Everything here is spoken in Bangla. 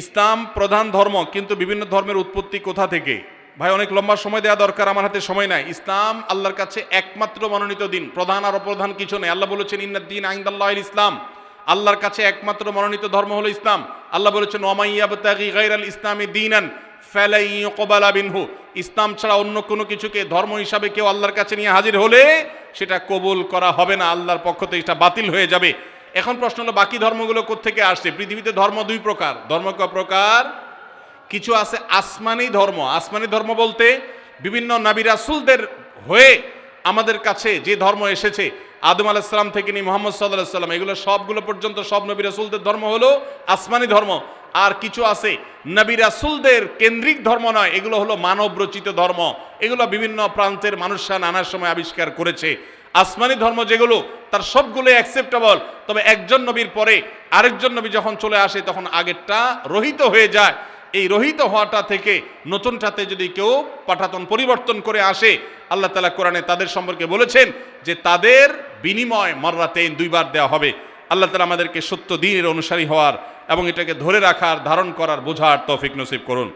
ইসলাম প্রধান ধর্ম, কিন্তু বিভিন্ন ধর্মের উৎপত্তি কোথা থেকে? ভাই, অনেক লম্বা সময় দেওয়া দরকার, আমার হাতে সময় নাই। ইসলাম আল্লাহর কাছে একমাত্র মনোনীত দিন, প্রধান আর অপ্রধান কিছু নেই। আল্লাহ বলেছেন ইন্নাদ্দিন আইন্দাল্লাহ ইসলাম। আল্লাহর কাছে একমাত্র মনোনীত ধর্ম হলো ইসলাম। আল্লাহ বলেছেন ওমাইয়াবতাগি গাইরাল ইসলামী দিনান বিনহু ইসলাম ছাড়া অন্য কোনো কিছুকে ধর্ম হিসাবে কেউ আল্লাহর কাছে নিয়ে হাজির হলে সেটা কবুল করা হবে না। আল্লাহর পক্ষ থেকে এটা বাতিল হয়ে যাবে। এখন প্রশ্ন হলো, বাকি ধর্মগুলো কোত্থেকে আসছে? পৃথিবীতে ধর্ম দুই প্রকার। ধর্ম ক প্রকার? কিছু আছে আসমানি ধর্ম। আসমানি ধর্ম বলতে বিভিন্ন নাবি রাসুলদের হয়ে আমাদের কাছে যে ধর্ম এসেছে, আদম আলাহিসাল্লাম থেকে নিয়ে মোহাম্মদ সাল্লাহ সাল্লাম, এগুলো সবগুলো পর্যন্ত সব নবী রাসুলদের ধর্ম হলো আসমানি ধর্ম। আর কিছু আছে নবী রাসুলদের কেন্দ্রিক ধর্ম নয়, এগুলো হলো মানব রচিত ধর্ম। এগুলো বিভিন্ন প্রান্তের মানুষরা নানার সময় আবিষ্কার করেছে। আসমানি ধর্ম যেগুলো, তার সবগুলো অ্যাকসেপ্টেবল তবে একজন নবীর পরে আরেকজন নবী যখন চলে আসে, তখন আগেরটা রহিত হয়ে যায়। এই রহিত হওয়াটা থেকে নতুনটাতে যদি কেউ পাঠাতন পরিবর্তন করে আসে, আল্লাহ তালা কোরআনে তাদের সম্পর্কে বলেছেন যে তাদের বিনিময় মর্রাতেন দুইবার দেওয়া হবে। আল্লাহ তালা আমাদেরকে সত্য দিনের অনুসারী হওয়ার এবং এটাকে ধরে রাখার, ধারণ করার বোঝার তৌফিক নসিব করুন।